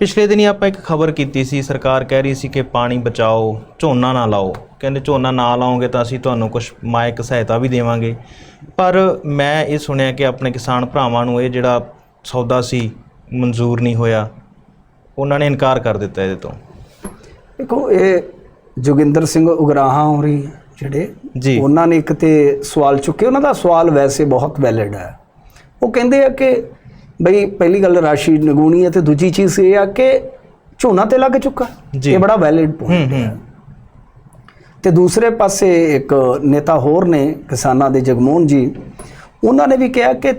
ਪਿਛਲੇ ਦਿਨੀ ਆਪਾਂ ਇੱਕ ਖਬਰ ਕੀਤੀ ਸੀ ਸਰਕਾਰ ਕਹਿ ਰਹੀ ਸੀ ਕਿ ਪਾਣੀ ਬਚਾਓ ਝੋਨਾ ਨਾ ਲਾਓ। ਕਹਿੰਦੇ ਝੋਨਾ ਨਾ ਲਾਓਗੇ ਤਾਂ ਅਸੀਂ ਤੁਹਾਨੂੰ ਕੁਝ ਮਾਇਕ ਸਹਾਇਤਾ ਵੀ ਦੇਵਾਂਗੇ। ਪਰ ਮੈਂ ਇਹ ਸੁਣਿਆ ਕਿ ਆਪਣੇ ਕਿਸਾਨ ਭਰਾਵਾਂ ਨੂੰ ਇਹ ਜਿਹੜਾ ਸੌਦਾ ਸੀ ਮਨਜ਼ੂਰ ਨਹੀਂ ਹੋਇਆ। ਉਹਨਾਂ ਨੇ ਇਨਕਾਰ ਕਰ ਦਿੱਤਾ ਇਹਦੇ ਤੋਂ। ਦੇਖੋ ਇਹ ਜੋਗਿੰਦਰ ਸਿੰਘ ਉਗਰਾਹਾਂ ਹੋਰੀ ਜਿਹੜੇ ਜੀ। ਉਹਨਾਂ ਨੇ ਇੱਕ ਤੇ ਸਵਾਲ ਚੁੱਕੇ। ਉਹਨਾਂ ਦਾ ਸਵਾਲ ਵੈਸੇ ਬਹੁਤ ਵੈਲਿਡ ਹੈ। ਉਹ ਕਹਿੰਦੇ ਆ ਕਿ ਬਈ ਪਹਿਲੀ ਗੱਲ ਰਾਸ਼ੀ ਨਗੂਣੀ ਹੈ ਤੇ ਦੂਜੀ ਚੀਜ਼ ਇਹ ਆ ਕਿ ਝੋਨਾ ਤੇ ਲੱਗ ਚੁੱਕਾ। ਇਹ ਬੜਾ ਵੈਲਿਡ ਪੁਆਇੰਟ ਹੂੰ ਤੇ ਦੂਸਰੇ ਪਾਸੇ ਇੱਕ ਨੇਤਾ ਹੋਰ ਨੇ ਕਿਸਾਨਾਂ ਦੇ ਜਗਮੋਹਨ ਜੀ ਉਹਨਾਂ ਨੇ ਵੀ ਕਿਹਾ ਕਿ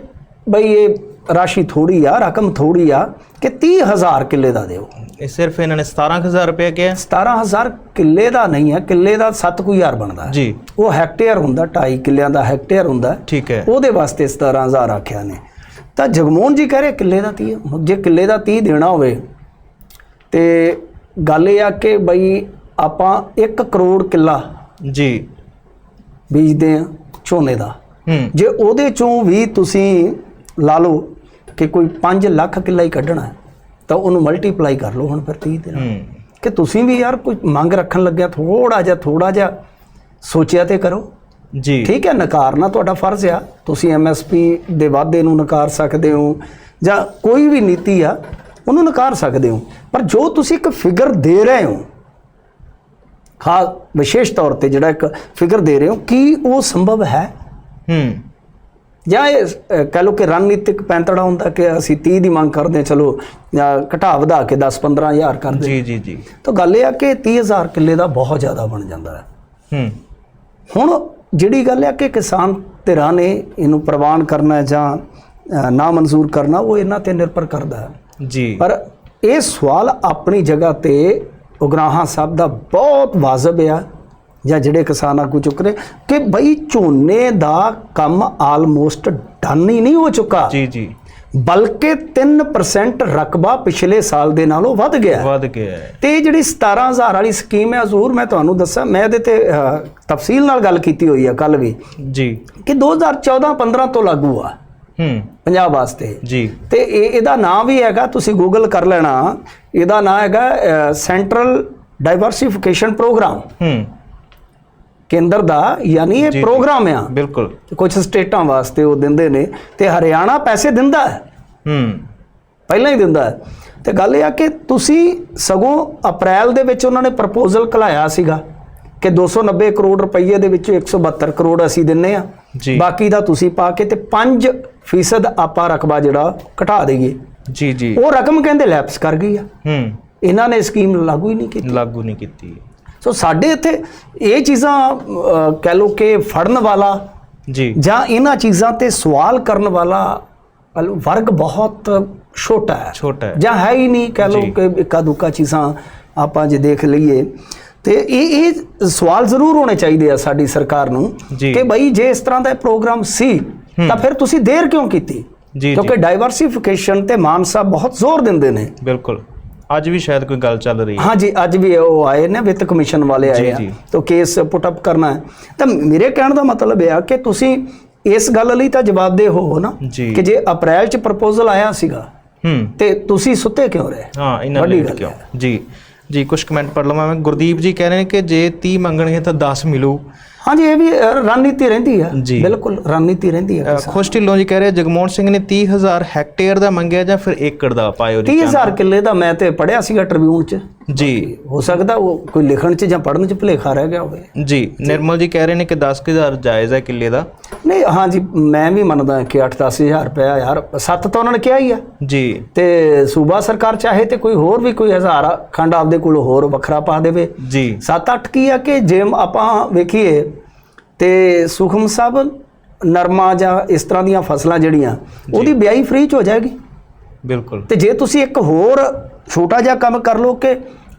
ਬਈ ਇਹ ਰਾਸ਼ੀ ਥੋੜੀ ਆ ਰਕਮ ਥੋੜੀ ਆ ਕਿ 30000 ਕਿੱਲੇ ਦਾ ਦਿਓ। ਇਹ ਸਿਰਫ ਇਹਨਾਂ ਨੇ 17000 ਰੁਪਏ ਕਿਹਾ 17000 ਕਿੱਲੇ ਦਾ ਨਹੀਂ ਹੈ ਕਿੱਲੇ ਦਾ 7000 ਬਣਦਾ ਜੀ। ਉਹ ਹੈਕਟੇਅਰ ਹੁੰਦਾ 2.5 ਕਿੱਲਿਆਂ ਦਾ ਹੈਕਟੇਅਰ ਹੁੰਦਾ। ਠੀਕ ਹੈ। ਉਹਦੇ ਵਾਸਤੇ 17000 ਆਖਿਆ ਨੇ। ਤਾਂ ਜਗਮੋਹਨ ਜੀ ਕਹਿ ਰਹੇ ਕਿੱਲੇ ਦਾ 30 ਹੁਣ ਜੇ ਕਿੱਲੇ ਦਾ 30 ਦੇਣਾ ਹੋਵੇ ਤੇ ਗੱਲ ਇਹ ਆ ਕਿ ਬਈ ਆਪਾਂ 1 ਕਰੋੜ ਕਿੱਲਾ ਜੀ। ਬੀਜਦੇ ਆ ਝੋਨੇ ਦਾ। ਜੇ ਉਹਦੇ ਚੋਂ ਵੀ ਤੁਸੀਂ ਲਾ ਲਓ ਕਿ ਕੋਈ 5 ਲੱਖ ਕਿੱਲਾ ਹੀ ਕੱਢਣਾ ਤਾਂ ਉਹਨੂੰ ਮਲਟੀਪਲਾਈ ਕਰ ਲਓ ਹੁਣ ਫਿਰ 30 ਦੇ ਨਾਲ ਕਿ ਤੁਸੀਂ ਵੀ ਯਾਰ ਕੋਈ ਮੰਗ ਰੱਖਣ ਲੱਗਿਆ ਥੋੜਾ ਜਿਹਾ ਥੋੜਾ ਜਿਹਾ ਸੋਚਿਆ ਤੇ ਕਰੋ। ਜੀ। ਠੀਕ ਹੈ ਨਕਾਰਨਾ ਤੁਹਾਡਾ ਫਰਜ਼ ਆ। ਤੁਸੀਂ ਐਮਐਸਪੀ ਦੇ ਵਾਅਦੇ ਨੂੰ ਨਕਾਰ ਸਕਦੇ ਹੋ ਜਾਂ ਕੋਈ ਵੀ ਨੀਤੀ ਆ ਉਹਨੂੰ ਨਕਾਰ ਸਕਦੇ ਹੋ। ਪਰ ਜੋ ਤੁਸੀਂ ਇੱਕ ਫਿਗਰ ਦੇ ਰਹੇ ਹੋ ਖਾਸ ਵਿਸ਼ੇਸ਼ ਤੌਰ ਤੇ ਜਿਹੜਾ ਇੱਕ ਫਿਗਰ ਦੇ ਰਹੇ ਹੋ ਕੀ ਉਹ ਸੰਭਵ ਹੈ? ਹੂੰ। ਜਾਂ ਇਹ ਕਹਿ ਲਓ ਕਿ ਰਣਨੀਤਿਕ ਪੈਂਤੜਾ ਹੁੰਦਾ ਕਿ ਅਸੀਂ 30 ਦੀ ਮੰਗ ਕਰਦੇ ਹਾਂ ਚਲੋ ਜਾਂ ਘਟਾ ਵਧਾ ਕੇ 10 15000 ਕਰਦੇ ਜੀ ਜੀ ਜੀ। ਤਾਂ ਗੱਲ ਇਹ ਆ ਕਿ 30000 ਕਿੱਲੇ ਦਾ ਬਹੁਤ ਜ਼ਿਆਦਾ ਬਣ ਜਾਂਦਾ ਹੈ। ਹੂੰ। ਹੁਣ ਜਿਹੜੀ ਗੱਲ ਹੈ ਕਿ ਕਿਸਾਨ ਧਿਰਾਂ ਨੇ ਇਹਨੂੰ ਪ੍ਰਵਾਨ ਕਰਨਾ ਜਾਂ ਨਾ ਮਨਜ਼ੂਰ ਕਰਨਾ ਉਹ ਇਹਨਾਂ ਤੇ ਨਿਰਭਰ ਕਰਦਾ ਹੈ। ਜੀ। ਪਰ ਇਹ ਸਵਾਲ ਆਪਣੀ ਜਗ੍ਹਾ ਤੇ ਉਗਰਾਹਾਂ ਸਾਹਿਬ ਦਾ ਬਹੁਤ ਵਾਜਬ ਆ ਜਾਂ ਜਿਹੜੇ ਕਿਸਾਨ ਆਗੂ ਚੁੱਕ ਰਹੇ ਕਿ ਬਈ ਝੋਨੇ ਦਾ ਕੰਮ ਆਲਮੋਸਟ ਡਨ ਹੀ ਨਹੀਂ ਹੋ ਚੁੱਕਾ। ਜੀ ਜੀ। ਬਲਕਿ 3% ਰਕਬਾ ਪਿਛਲੇ ਸਾਲ ਦੇ ਨਾਲੋਂ ਵੱਧ ਗਿਆ। ਵੱਧ ਗਿਆ ਤੇ ਇਹ ਜਿਹੜੀ 17000 ਵਾਲੀ ਸਕੀਮ ਹੈ ਹਜ਼ੂਰ ਮੈਂ ਤੁਹਾਨੂੰ ਦੱਸਾਂ ਮੈਂ ਇਹਦੇ ਤੇ ਤਫਸੀਲ ਨਾਲ ਗੱਲ ਕੀਤੀ ਹੋਈ ਹੈ ਕੱਲ ਵੀ। ਜੀ। ਕਿ 2014-15 ਤੋਂ ਲਾਗੂ ਆ। ਹੂੰ। ਪੰਜਾਬ ਵਾਸਤੇ। ਜੀ। ਤੇ ਇਹ ਇਹਦਾ ਨਾਮ ਵੀ ਹੈਗਾ ਤੁਸੀਂ ਗੂਗਲ ਕਰ ਲੈਣਾ ਇਹਦਾ ਨਾਮ ਹੈਗਾ ਸੈਂਟਰਲ ਡਾਈਵਰਸਿਫਿਕੇਸ਼ਨ ਪ੍ਰੋਗਰਾਮ ਹੂੰ। ਕੇਂਦਰ ਦਾ ਯਾਨੀ ਇਹ। ਪ੍ਰੋਗਰਾਮ ਆ। ਬਿਲਕੁਲ। ਕੁਝ ਸਟੇਟਾਂ ਵਾਸਤੇ ਉਹ ਦਿੰਦੇ ਨੇ। ਤੇ ਹਰਿਆਣਾ ਪੈਸੇ ਦਿੰਦਾ ਹੈ। ਹੂੰ। ਪਹਿਲਾਂ ਹੀ ਦਿੰਦਾ ਹੈ। ਤੇ ਗੱਲ ਇਹ ਆ ਕਿ ਤੁਸੀਂ ਸਗੋਂ ਅਪ੍ਰੈਲ ਦੇ ਵਿੱਚ ਉਹਨਾਂ ਨੇ ਪ੍ਰਪੋਜ਼ਲ ਘਲਾਇਆ ਸੀਗਾ ਕਿ 290 ਕਰੋੜ ਰੁਪਏ ਦੇ ਵਿੱਚੋਂ 172 ਕਰੋੜ ਅਸੀਂ ਦਿੰਨੇ ਆ। ਜੀ। ਬਾਕੀ ਦਾ ਤੁਸੀਂ ਪਾ ਕੇ ਤੇ 5% ਆਪਾਂ ਰਕਬਾ ਜਿਹੜਾ ਘਟਾ ਦਈਏ। ਜੀ ਜੀ। ਉਹ ਰਕਮ ਕਹਿੰਦੇ ਲੈਪਸ ਕਰ ਗਈ ਆ। ਹੂੰ। ਇਹਨਾਂ ਨੇ ਸਕੀਮ ਲਾਗੂ ਹੀ ਨਹੀਂ ਕੀਤੀ। ਲਾਗੂ ਨਹੀਂ ਕੀਤੀ। ਸੋ ਸਾਡੇ ਇੱਥੇ ਇਹ ਚੀਜ਼ਾਂ ਕਹਿ ਲਓ ਕਿ ਫੜਨ ਵਾਲਾ ਜੀ। ਜਾਂ ਇਹਨਾਂ ਚੀਜ਼ਾਂ ਤੇ ਸਵਾਲ ਕਰਨ ਵਾਲਾ ਵਰਗ ਬਹੁਤ ਛੋਟਾ ਹੈ। ਛੋਟਾ ਹੈ। ਜਾਂ ਹੈ ਹੀ ਨਹੀਂ ਕਹਿ ਜੀ। ਕਿ ਇੱਕਾ ਦੁੱਕਾ ਚੀਜ਼ਾਂ ਆਪਾਂ ਜੇ ਦੇਖ ਲਈਏ। ਤੇ ਇਹ ਇਹ ਸਵਾਲ ਜ਼ਰੂਰ ਹੋਣੇ ਚਾਹੀਦੇ ਆ ਸਾਡੀ ਸਰਕਾਰ ਨੂੰ। ਕਿ ਬਈ ਜੇ ਇਸ ਤਰ੍ਹਾਂ ਦਾ ਪ੍ਰੋਗਰਾਮ ਸੀ ਤਾਂ ਫਿਰ ਤੁਸੀਂ ਦੇਰ ਕਿਉਂ ਕੀਤੀ? ਜੀ ਕਿਉਂਕਿ ਡਾਈਵਰਸਿਫਿਕੇਸ਼ਨ ਤੇ ਮਾਨ ਸਾਹਿਬ ਬਹੁਤ ਜ਼ੋਰ ਦਿੰਦੇ ਨੇ। ਬਿਲਕੁਲ। ਅੱਜ ਵੀ ਸ਼ਾਇਦ ਕੋਈ ਗੱਲ ਚੱਲ ਰਹੀ ਹੈ। ਹਾਂਜੀ ਅੱਜ ਵੀ ਉਹ ਆਏ ਨੇ ਵਿੱਤ ਕਮਿਸ਼ਨ ਵਾਲੇ ਆਏ ਆ। ਤਾਂ ਕੇਸ ਪੁੱਟ ਅਪ ਕਰਨਾ ਹੈ। ਤਾਂ ਮੇਰੇ ਕਹਿਣ ਦਾ ਮਤਲਬ ਇਹ ਆ ਕਿ ਤੁਸੀਂ ਇਸ ਗੱਲ ਲਈ ਤਾਂ ਜਵਾਬਦੇਹ ਹੋ ਨਾ। ਕਿ ਜੇ ਅਪ੍ਰੈਲ ਚ ਪ੍ਰਪੋਜ਼ਲ ਆਇਆ ਸੀਗਾ ਹੂੰ। ਤੇ ਤੁਸੀਂ ਸੁੱਤੇ ਕਿਉਂ ਰਹੇ? ਹਾਂ ਇਹਨਾਂ ਗੱਲ ਕਿਉਂ। ਜੀ। ਜੀ ਕੁਝ ਕਮੈਂਟ ਪੜ ਲਵਾਂ ਮੈਂ। ਗੁਰਦੀਪ ਜੀ ਕਹਿ ਰਹੇ ਨੇ ਕਿ ਜੇ 30 ਮੰਗਣਗੇ ਤਾਂ 10 ਮਿਲੂ। ਹਾਂਜੀ ਇਹ ਵੀ ਰਣਨੀਤੀ ਰਹਿੰਦੀ ਆ। ਬਿਲਕੁਲ ਰਣਨੀਤੀ ਰਹਿੰਦੀ ਆ ਖੁਸ਼ ਢਿੱਲੋਂ ਜੀ ਕਹਿ ਰਹੇ ਜਗਮੋਹਨ ਸਿੰਘ ਨੇ 30000 ਹੈਕਟੇਅਰ ਦਾ ਮੰਗਿਆ ਜਾਂ ਫਿਰ ਏਕੜ ਦਾ ਪਾਇਓ ਜੀ 30000 ਕਿੱਲੇ ਦਾ ਮੈਂ ਤੇ ਪੜਿਆ ਸੀਗਾ ਟ੍ਰਿਬਿਊਨ ਚ। ਜੀ। ਹੋ ਸਕਦਾ ਉਹ ਕੋਈ ਲਿਖਣ ਚ ਜਾਂ ਪੜਨ ਚ ਭੁਲੇਖਾ ਰਹਿ ਗਿਆ ਹੋਵੇ। ਜੀ ਨਿਰਮਲ ਜੀ ਕਹਿ ਰਹੇ ਨੇ ਕਿ 10000 ਜਾਇਜ਼ ਹੈ ਕਿੱਲੇ ਦਾ। ਨਹੀਂ ਹਾਂਜੀ ਮੈਂ ਵੀ ਮੰਨਦਾ ਕਿ 8-10000 ਰੁਪਇਆ ਯਾਰ ਸੱਤ ਤਾਂ ਉਹਨਾਂ ਨੇ ਕਿਹਾ ਹੀ ਆ। ਜੀ। ਤੇ ਸੂਬਾ ਸਰਕਾਰ ਚਾਹੇ ਤੇ ਕੋਈ ਹੋਰ ਵੀ ਕੋਈ ਹਜ਼ਾਰ ਖੰਡ ਆਪਦੇ ਕੋਲ ਹੋਰ ਵੱਖਰਾ ਪਾ ਦੇਵੇ। ਜੀ। 7-8 ਕੀ ਆ ਕਿ ਜੇ ਆਪਾਂ ਵੇਖੀਏ ਤੇ ਸੁਖਮ ਸਾਹਿਬ ਨਰਮਾ ਜਾਂ ਇਸ ਤਰ੍ਹਾਂ ਦੀਆਂ ਫਸਲਾਂ ਜਿਹੜੀਆਂ ਉਹਦੀ ਬਿਆਈ ਫ੍ਰੀ ਚ ਹੋ ਜਾਏਗੀ। ਬਿਲਕੁਲ। ਤੇ ਜੇ ਤੁਸੀਂ ਇੱਕ ਹੋਰ ਛੋਟਾ ਜਿਹਾ ਕੰਮ ਕਰ ਲਓ ਕਿ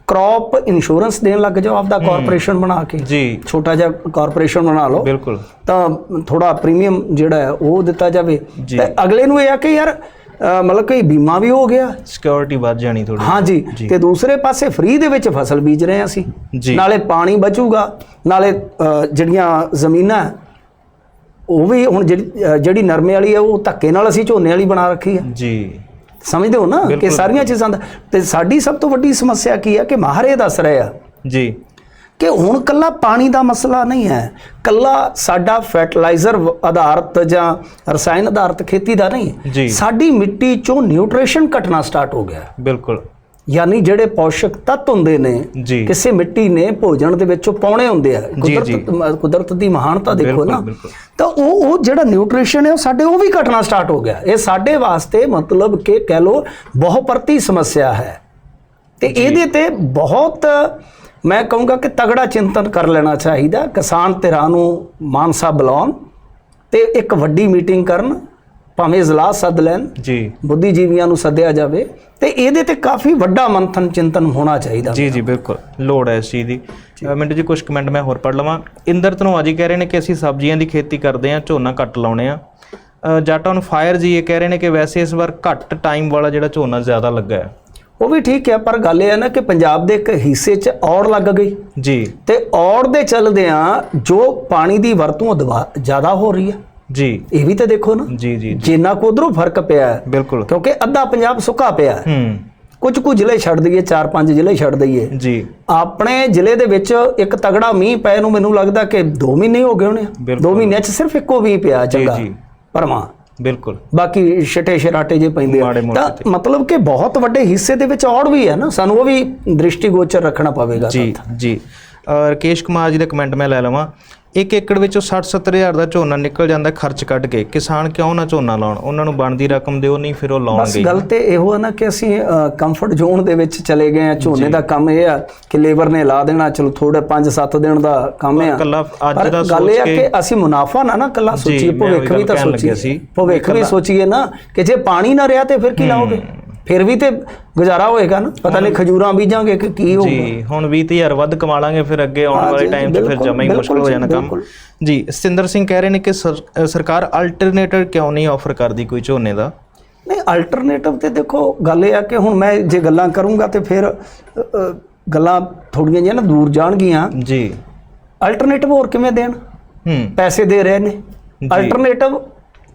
ਕ੍ਰੌਪ ਇੰਸ਼ੋਰੈਂਸ ਦੇਣ ਲੱਗ ਜਾਓ ਆਪਦਾ ਕਾਰਪੋਰੇਸ਼ਨ ਬਣਾ ਕੇ ਜੀ। ਛੋਟਾ ਜਿਹਾ ਕਾਰਪੋਰੇਸ਼ਨ ਬਣਾ ਲਓ ਬਿਲਕੁਲ। ਤਾਂ ਥੋੜਾ ਪ੍ਰੀਮੀਅਮ ਜਿਹੜਾ ਹੈ ਉਹ ਦਿੱਤਾ ਜਾਵੇ। ਤੇ ਅਗਲੇ ਨੂੰ ਇਹ ਆ ਕਿ ਯਾਰ ਮਤਲਬ ਕਿ ਬੀਮਾ ਵੀ ਹੋ ਗਿਆ। ਸਿਕਿਉਰਿਟੀ ਵੱਧ ਜਾਣੀ ਥੋੜੀ ਹਾਂਜੀ। ਤੇ ਦੂਸਰੇ ਪਾਸੇ ਫ੍ਰੀ ਦੇ ਵਿੱਚ ਫਸਲ ਬੀਜ ਰਹੇ ਹਾਂ ਅਸੀਂ। ਨਾਲੇ ਪਾਣੀ ਬਚੂਗਾ ਨਾਲੇ ਜਿਹੜੀਆਂ ਜ਼ਮੀਨਾਂ ਉਹ ਵੀ ਹੁਣ ਜਿਹੜੀ ਨਰਮੇ ਵਾਲੀ ਹੈ ਉਹ ਧੱਕੇ ਨਾਲ ਅਸੀਂ ਝੋਨੇ ਵਾਲੀ ਬਣਾ ਰੱਖੀ ਹੈ। ਜੀ। ਸਮਝਦੇ ਹੋ ਨਾ ਕਿ ਸਾਰੀਆਂ ਚੀਜ਼ਾਂ ਦਾ ਤੇ ਸਾਡੀ ਸਭ ਤੋਂ ਵੱਡੀ ਸਮੱਸਿਆ ਕੀ ਹੈ ਕਿ ਮਾਹਰੇ ਦੱਸ ਰਹੇ ਆ। ਜੀ। ਕਿ ਹੁਣ ਕੱਲਾ ਪਾਣੀ ਦਾ ਮਸਲਾ ਨਹੀਂ ਹੈ। ਕੱਲਾ ਸਾਡਾ ਫਰਟੀਲਾਈਜ਼ਰ ਆਧਾਰਿਤ ਜਾਂ ਰਸਾਇਣ ਆਧਾਰਿਤ ਖੇਤੀ ਦਾ ਨਹੀਂ। ਸਾਡੀ ਮਿੱਟੀ ਚੋਂ ਨਿਊਟ੍ਰੀਸ਼ਨ ਘਟਣਾ ਸਟਾਰਟ ਹੋ ਗਿਆ। ਬਿਲਕੁਲ। ਯਾਨੀ ਜਿਹੜੇ ਪੌਸ਼ਕ ਤੱਤ ਹੁੰਦੇ ਨੇ ਕਿਸੇ ਮਿੱਟੀ ਨੇ ਭੋਜਨ ਦੇ ਵਿੱਚੋਂ ਪਾਉਣੇ ਹੁੰਦੇ ਆ। ਕੁਦਰਤ ਕੁਦਰਤ ਦੀ ਮਹਾਨਤਾ ਦੇਖੋ ਨਾ। ਤਾਂ ਉਹ ਉਹ ਜਿਹੜਾ ਨਿਊਟ੍ਰੀਸ਼ਨ ਹੈ ਉਹ ਸਾਡੇ ਉਹ ਵੀ ਘਟਣਾ ਸਟਾਰਟ ਹੋ ਗਿਆ। ਇਹ ਸਾਡੇ ਵਾਸਤੇ ਮਤਲਬ ਕਿ ਕਹਿ ਲੋ ਬਹੁਪਰਤੀ ਸਮੱਸਿਆ ਹੈ। ਤੇ ਇਹਦੇ ਤੇ ਬਹੁਤ ਮੈਂ ਕਹੂੰਗਾ ਕਿ ਤਗੜਾ ਚਿੰਤਨ ਕਰ ਲੈਣਾ ਚਾਹੀਦਾ। ਕਿਸਾਨ ਧਿਰਾਂ ਨੂੰ ਮਾਨਸਾ ਬੁਲਾਉਣ ਤੇ ਇੱਕ ਵੱਡੀ ਮੀਟਿੰਗ ਕਰਨ ਭਾਵੇਂ ਇਜਲਾਸ ਸੱਦ ਲੈਣ ਜੀ। ਬੁੱਧੀਜੀਵੀਆਂ ਨੂੰ ਸੱਦਿਆ ਜਾਵੇ ਤੇ ਇਹਦੇ ਤੇ ਕਾਫੀ ਵੱਡਾ ਮੰਥਨ ਚਿੰਤਨ ਹੋਣਾ ਚਾਹੀਦਾ। ਜੀ ਜੀ ਬਿਲਕੁਲ। ਲੋੜ ਹੈ ਇਸ ਚੀਜ਼ ਦੀ। ਮਿੰਟੂ ਜੀ ਕੁਝ ਕਮੈਂਟ ਮੈਂ ਹੋਰ ਪੜ੍ਹ ਲਵਾਂ। ਇੰਦਰ ਧਨੋਆ ਜੀ ਕਹਿ ਰਹੇ ਨੇ ਕਿ ਅਸੀਂ ਸਬਜ਼ੀਆਂ ਦੀ ਖੇਤੀ ਕਰਦੇ ਹਾਂ ਝੋਨਾ ਘੱਟ ਲਾਉਣੇ ਆ ਜੱਟ ਔਨ ਫਾਇਰ ਜੀ ਇਹ ਕਹਿ ਰਹੇ ਨੇ ਕਿ ਵੈਸੇ ਇਸ ਵਾਰ ਘੱਟ ਟਾਈਮ ਵਾਲਾ ਜਿਹੜਾ ਝੋਨਾ ਜ਼ਿਆਦਾ ਲੱਗਾ ਹੈ। ਉਹ ਵੀ ਠੀਕ ਹੈ ਪਰ ਗੱਲ ਇਹ ਹੈ ਨਾ ਕਿ ਪੰਜਾਬ ਦੇ ਇੱਕ ਹਿੱਸੇ 'ਚ ਔੜ ਲੱਗ ਗਈ। ਜੀ। ਤੇ ਔੜ ਦੇ ਚੱਲਦਿਆਂ ਜੋ ਪਾਣੀ ਦੀ ਵਰਤੋਂ ਜ਼ਿਆਦਾ ਹੋ ਰਹੀ ਹੈ। ਜੀ। ਇਹ ਵੀ ਤਾਂ ਦੇਖੋ ਨਾ। ਜੀ ਜੀ ਜਿੰਨਾ ਕੁ ਉਧਰੋਂ ਫ਼ਰਕ ਪਿਆ ਹੈ ਬਿਲਕੁਲ। ਕਿਉਂਕਿ ਅੱਧਾ ਪੰਜਾਬ ਸੁੱਕਾ ਪਿਆ ਹੈ। ਹੂੰ। ਕੁਝ ਕੁ ਜ਼ਿਲ੍ਹੇ ਛੱਡ ਦਈਏ ਚਾਰ ਪੰਜ ਜ਼ਿਲ੍ਹੇ ਛੱਡ ਦਈਏ। ਜੀ। ਆਪਣੇ ਜ਼ਿਲ੍ਹੇ ਦੇ ਵਿੱਚ ਇੱਕ ਤਗੜਾ ਮੀਂਹ ਪਏ ਨੂੰ ਮੈਨੂੰ ਲੱਗਦਾ ਕਿ 2 ਮਹੀਨੇ ਹੋ ਗਏ ਹੋਣੇ ਬਿਲਕੁਲ। 2 ਮਹੀਨਿਆਂ 'ਚ ਸਿਰਫ ਇੱਕੋ ਮੀਂਹ ਪਿਆ ਚੰਗਾ। ਜੀ। ਪਰਮਾ ਬਿਲਕੁਲ। ਬਾਕੀ ਛਟੇ ਛਰਾਟੇ ਜੇ ਪੈਂਦੇ ਆ। ਤਾਂ ਮਤਲਬ ਕਿ ਬਹੁਤ ਵੱਡੇ ਹਿੱਸੇ ਦੇ ਵਿੱਚ ਔੜ ਵੀ ਹੈ ਨਾ। ਸਾਨੂੰ ਉਹ ਵੀ ਦ੍ਰਿਸ਼ਟੀਗੋਚਰ ਰੱਖਣਾ ਪਵੇਗਾ ਜੀ ਜੀ। ਰਕੇਸ਼ ਕੁਮਾਰ ਜੀ ਦਾ ਕਮੈਂਟ ਮੈਂ ਲੈ ਲਵਾਂ। ਇੱਕ ਏਕੜ ਵਿੱਚੋਂ 60 70 ਹਜ਼ਾਰ ਦਾ ਝੋਨਾ ਨਿਕਲ ਜਾਂਦਾ ਖਰਚ ਕੱਢ ਕੇ। ਕਿਸਾਨ ਕਿਉਂ ਨਾ ਝੋਨਾ ਲਾਉਣ? ਉਹਨਾਂ ਨੂੰ ਬਣਦੀ ਰਕਮ ਦਿਓ ਨਹੀਂ ਫਿਰ ਉਹ ਬਸ ਲਾਉਣਗੇ ਗੱਲ ਤੇ ਇਹੋ ਹੈ ਨਾ ਕਿ ਅਸੀਂ ਕੰਫਰਟ ਜ਼ੋਨ ਦੇ ਵਿੱਚ ਚਲੇ ਗਏ ਆ ਝੋਨੇ ਦਾ ਕੰਮ ਇਹ ਆ ਕਿ ਲੇਬਰ ਨੇ ਲਾ ਦੇਣਾ ਚਲੋ ਥੋੜਾ 5-7 ਦਿਨ ਦਾ ਕੰਮ ਆ। ਕੱਲਾ ਅੱਜ ਦਾ ਗੱਲ ਸੋਚ ਇਹ ਆ ਕੇ ਕਿ ਅਸੀਂ ਮੁਨਾਫਾ ਨਾ ਨਾ ਕੱਲਾ ਸੋਚੀਏ ਭਵਿੱਖ ਵੀ ਤਾਂ ਸੋਚੀਏ। ਭਵਿੱਖ ਵੀ ਸੋਚੀਏ ਨਾ ਕਿ ਜੇ ਪਾਣੀ ਨਾ ਰਿਹਾ ਤੇ ਫਿਰ ਕੀ ਲਾਓਗੇ? ਫਿਰ ਵੀ ਤੇ ਗੁਜ਼ਾਰਾ ਹੋਏਗਾ ਨਾ। ਪਤਾ ਨਹੀਂ ਖਜੂਰਾਂ ਬੀਜਾਂਗੇ ਕਿ ਕੀ ਹੋਊਗਾ। ਜੀ ਹੁਣ 20000 ਵੱਧ ਕਮਾ ਲਾਂਗੇ ਫਿਰ ਅੱਗੇ ਆਉਣ ਵਾਲੇ ਟਾਈਮ 'ਚ ਫਿਰ ਜਮਾ ਹੀ ਮੁਸ਼ਕਲ ਹੋ ਜਾਣਾ ਕੰਮ। ਜੀ ਸਤਿੰਦਰ ਸਿੰਘ ਕਹਿ ਰਹੇ ਨੇ ਕਿ ਸਰਕਾਰ ਅਲਟਰਨੇਟਰ ਕਿਉਂ ਨਹੀਂ ਆਫਰ ਕਰਦੀ ਕੋਈ ਝੋਨੇ ਦਾ? ਨਹੀਂ ਅਲਟਰਨੇਟਿਵ ਤੇ ਦੇਖੋ ਗੱਲ ਇਹ ਆ ਕਿ ਹੁਣ ਮੈਂ ਜੇ ਗੱਲਾਂ ਕਰੂੰਗਾ ਤੇ ਫਿਰ ਗੱਲਾਂ ਥੋੜੀਆਂ ਜਿਹੀਆਂ ਨਾ ਦੂਰ ਜਾਣਗੀਆਂ। ਜੀ। ਅਲਟਰਨੇਟਿਵ ਹੋਰ ਕਿਵੇਂ ਦੇਣ? ਹੂੰ। ਪੈਸੇ ਦੇ ਰਹੇ ਨੇ। ਅਲਟਰਨੇਟਿਵ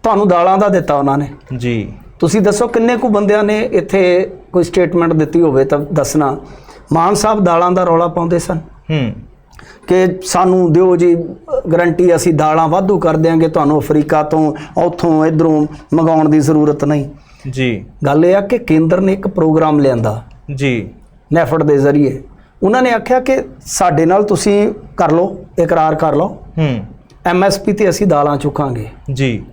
ਤੁਹਾਨੂੰ ਦਾਲਾਂ ਦਾ ਦਿੱਤਾ ਉਹਨਾਂ ਨੇ। ਜੀ। ਤੁਸੀਂ ਦੱਸੋ ਕਿੰਨੇ ਕੁ ਬੰਦਿਆਂ ਨੇ ਇੱਥੇ ਕੋਈ ਸਟੇਟਮੈਂਟ ਦਿੱਤੀ ਹੋਵੇ ਤਾਂ ਦੱਸਣਾ? ਮਾਨ ਸਾਹਿਬ ਦਾਲਾਂ ਦਾ ਰੌਲਾ ਪਾਉਂਦੇ ਸਨ। ਹੂੰ। ਕਿ ਸਾਨੂੰ ਦਿਓ ਜੀ ਗਰੰਟੀ ਅਸੀਂ ਦਾਲਾਂ ਵਾਧੂ ਕਰ ਦਿਆਂਗੇ ਤੁਹਾਨੂੰ ਅਫਰੀਕਾ ਤੋਂ ਉੱਥੋਂ ਇਧਰੋਂ ਮੰਗਾਉਣ ਦੀ ਜ਼ਰੂਰਤ ਨਹੀਂ। ਜੀ। ਗੱਲ ਇਹ ਆ ਕਿ ਕੇਂਦਰ ਨੇ ਇੱਕ ਪ੍ਰੋਗਰਾਮ ਲਿਆਂਦਾ। ਜੀ। ਨੈਫਡ ਦੇ ਜ਼ਰੀਏ। ਉਹਨਾਂ ਨੇ ਆਖਿਆ ਕਿ ਸਾਡੇ ਨਾਲ ਤੁਸੀਂ ਕਰ ਲਓ ਇਕਰਾਰ ਕਰ ਲਓ। ਹੂੰ। ਐਮਐਸਪੀ ਤੇ ਅਸੀਂ ਦਾਲਾਂ ਚੁੱਕਾਂਗੇ। ਜੀ।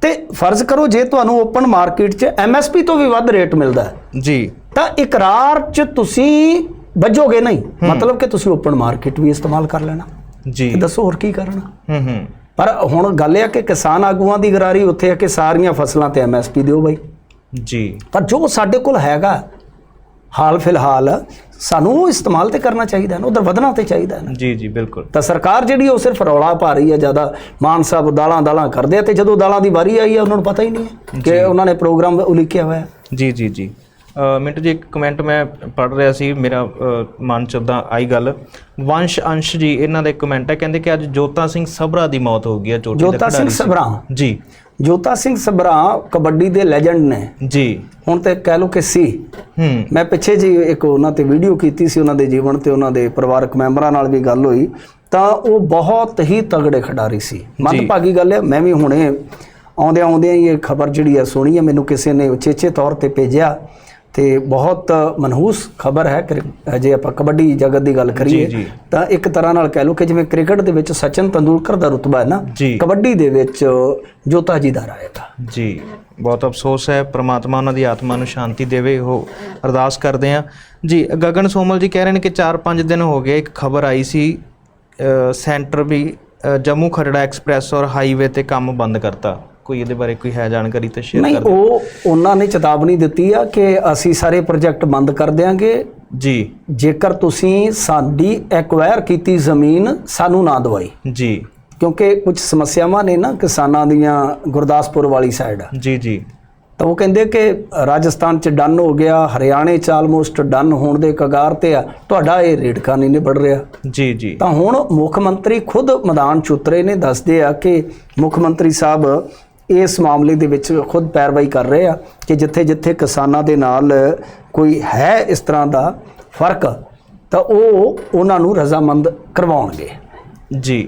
ਤੇ ਫਰਜ਼ ਕਰੋ ਜੇ ਤੁਹਾਨੂੰ ਓਪਨ ਮਾਰਕੀਟ 'ਚ ਐਮਐਸਪੀ ਤੋਂ ਵੀ ਵੱਧ ਰੇਟ ਮਿਲਦਾ ਹੈ, ਜੀ। ਤਾਂ ਇਕਰਾਰ 'ਚ ਤੁਸੀਂ ਵੱਜੋਗੇ ਨਹੀਂ। ਮਤਲਬ ਕਿ ਤੁਸੀਂ ਓਪਨ ਮਾਰਕੀਟ ਵੀ ਇਸਤੇਮਾਲ ਕਰ ਲੈਣਾ। ਜੀ। ਤੇ ਦੱਸੋ ਹੋਰ ਕੀ ਕਰਨਾ। ਹੂੰ ਹੂੰ। ਪਰ ਹੁਣ ਗੱਲ ਇਹ ਆ ਕਿ ਕਿਸਾਨ ਆਗੂਆਂ ਦੀ ਗਰਾਰੀ ਉੱਥੇ ਆ ਕਿ ਸਾਰੀਆਂ ਫਸਲਾਂ ਤੇ ਐਮਐਸਪੀ ਦਿਓ ਬਾਈ। ਜੀ। ਪਰ ਜੋ ਸਾਡੇ ਕੋਲ ਹੈਗਾ ਹਾਲ ਫਿਲਹਾਲ ਸਾਨੂੰ ਉਹ ਇਸਤੇਮਾਲ ਤੇ ਕਰਨਾ ਚਾਹੀਦਾ ਨਾ ਉਧਰ ਵਧਣਾ ਤੇ ਚਾਹੀਦਾ ਨਾ। ਜੀ ਜੀ ਬਿਲਕੁਲ। ਤਾਂ ਸਰਕਾਰ ਜਿਹੜੀ ਉਹ ਸਿਰਫ ਰੌਲਾ ਪਾ ਰਹੀ ਹੈ ਜ਼ਿਆਦਾ। ਮਾਨ ਸਾਹਿਬ ਦਾਲਾਂ ਦਾਲਾਂ ਕਰਦੇ ਆ ਤੇ ਜਦੋਂ ਦਾਲਾਂ ਦੀ ਵਾਰੀ ਆਈ ਹੈ ਉਹਨਾਂ ਨੂੰ ਪਤਾ ਹੀ ਨਹੀਂ ਹੈ ਕਿ ਉਹਨਾਂ ਨੇ ਪ੍ਰੋਗਰਾਮ ਉਲੀਕਿਆ ਹੋਇਆ। ਜੀ ਜੀ ਜੀ। ਮਿੰਟੂ ਜੀ ਇੱਕ ਕਮੈਂਟ ਮੈਂ ਪੜ ਰਿਹਾ ਸੀ ਮੇਰਾ ਮਨ ਚ ਉਦਾਂ ਆਈ ਗੱਲ। ਵੰਸ਼ ਅੰਸ਼ ਜੀ ਇਹਨਾਂ ਦਾ ਇੱਕ ਕਮੈਂਟ ਹੈ ਕਹਿੰਦੇ ਕਿ ਅੱਜ ਜੋਤਾ ਸਿੰਘ ਸਭਰਾ ਦੀ ਮੌਤ ਹੋ ਗਈ ਹੈ ਚੋਟੀ ਦਾ ਜੋਤਾ ਸਿੰਘ ਖਿਡਾਰੀ ਸੀ। ਸਭਰਾ? ਜੀ। ਜੋਤਾ ਸਿੰਘ ਸਭਰਾ ਕਬੱਡੀ ਦੇ ਲੈਜੈਂਡ ਨੇ। ਜੀ। ਹੁਣ ਤੇ ਕਹਿ ਲਓ ਕਿ ਸੀ। ਹੂੰ। ਮੈਂ ਪਿੱਛੇ ਜੀ ਇੱਕ ਉਹਨਾਂ ਤੇ ਵੀਡੀਓ ਕੀਤੀ ਸੀ ਉਹਨਾਂ ਦੇ ਜੀਵਨ ਤੇ ਉਹਨਾਂ ਦੇ ਪਰਿਵਾਰਕ ਮੈਂਬਰਾਂ ਨਾਲ ਵੀ ਗੱਲ ਹੋਈ। ਤਾਂ ਉਹ ਬਹੁਤ ਹੀ ਤਗੜੇ ਖਿਡਾਰੀ ਸੀ। ਮੰਦਭਾਗੀ ਗੱਲ ਹੈ ਮੈਂ ਵੀ ਹੁਣੇ ਆਉਂਦਿਆਂ ਹੀ ਇਹ ਖਬਰ ਜਿਹੜੀ ਹੈ ਸੁਣੀ ਹੈ ਮੈਨੂੰ ਕਿਸੇ ਨੇ ਉਚੇਚੇ ਤੌਰ ਤੇ ਭੇਜਿਆ। ਤੇ ਬਹੁਤ ਮਨਹੂਸ ਖਬਰ ਹੈ ਜੇ ਆਪਾਂ ਕਬੱਡੀ ਜਗਤ ਦੀ ਗੱਲ ਕਰੀਏ। ਤਾਂ ਇੱਕ ਤਰ੍ਹਾਂ ਨਾਲ ਕਹਿ ਲਓ ਕਿ ਜਿਵੇਂ ਕ੍ਰਿਕਟ ਦੇ ਵਿੱਚ ਸਚਿਨ ਤੰਦੂਲਕਰ ਦਾ ਰੁਤਬਾ ਹੈ ਨਾ। ਕਬੱਡੀ ਦੇ ਵਿੱਚ ਜੋਤਾ ਜੀ ਦਾ ਰਾਏਗਾ ਜੀ ਬਹੁਤ ਅਫਸੋਸ ਹੈ ਪ੍ਰਮਾਤਮਾ ਉਹਨਾਂ ਦੀ ਆਤਮਾ ਨੂੰ ਸ਼ਾਂਤੀ ਦੇਵੇ ਉਹ ਅਰਦਾਸ ਕਰਦੇ ਆ ਜੀ ਗਗਨ ਸੋਮਲ ਜੀ ਕਹਿ ਰਹੇ ਨੇ ਕਿ 4-5 ਦਿਨ ਹੋ ਗਏ ਇੱਕ ਖਬਰ ਆਈ ਸੀ ਸੈਂਟਰ ਵੀ ਜੰਮੂ ਖਰੜਾ ਐਕਸਪ੍ਰੈਸ ਔਰ ਹਾਈਵੇ ਤੇ ਕੰਮ ਬੰਦ ਕਰਤਾ ਕੋਈ ਇਹਦੇ ਬਾਰੇ ਕੋਈ ਹੈ ਜਾਣਕਾਰੀ ਤਾਂ ਸ਼ੇਅਰ ਨਹੀਂ ਕਰ ਦਿਓ। ਉਹ ਉਹਨਾਂ ਨੇ ਚੇਤਾਵਨੀ ਦਿੱਤੀ ਆ ਕਿ ਅਸੀਂ ਸਾਰੇ ਪ੍ਰੋਜੈਕਟ ਬੰਦ ਕਰ ਦਿਆਂਗੇ। ਜੀ। ਜੇਕਰ ਤੁਸੀਂ ਸਾਡੀ ਐਕਵਾਇਰ ਕੀਤੀ ਜ਼ਮੀਨ ਸਾਨੂੰ ਨਾ ਦਵਾਈ। ਜੀ। ਕਿਉਂਕਿ ਕੁਝ ਸਮੱਸਿਆਵਾਂ ਨੇ ਨਾ ਕਿਸਾਨਾਂ ਦੀਆਂ ਗੁਰਦਾਸਪੁਰ ਵਾਲੀ ਸਾਈਡ ਜੀ ਜੀ। ਤਾਂ ਉਹ ਕਹਿੰਦੇ ਕਿ ਰਾਜਸਥਾਨ ਚ ਡਨ ਹੋ ਗਿਆ ਹਰਿਆਣੇ ਚ ਆਲਮੋਸਟ ਡਨ ਹੋਣ ਦੇ ਕਗਾਰ ਤੇ ਆ ਤੁਹਾਡਾ ਇਹ ਰੇਟਕਾ ਨਹੀਂ ਨਿਬੜ ਰਿਹਾ। ਜੀ ਜੀ। ਤਾਂ ਹੁਣ ਮੁੱਖ ਮੰਤਰੀ ਖੁਦ ਮੈਦਾਨ ਚ ਉਤਰੇ ਨੇ ਦੱਸਦੇ ਆ ਕਿ ਮੁੱਖ ਮੰਤਰੀ ਸਾਹਿਬ ਇਸ ਮਾਮਲੇ ਦੇ ਵਿੱਚ ਖੁਦ ਪੈਰਵਾਈ ਕਰ ਰਹੇ ਆ ਕਿ ਜਿੱਥੇ ਜਿੱਥੇ ਕਿਸਾਨਾਂ ਦੇ ਨਾਲ ਕੋਈ ਹੈ ਇਸ ਤਰ੍ਹਾਂ ਦਾ ਫ਼ਰਕ, ਤਾਂ ਉਹ ਉਹਨਾਂ ਨੂੰ ਰਜ਼ਾਮੰਦ ਕਰਵਾਉਣਗੇ। ਜੀ।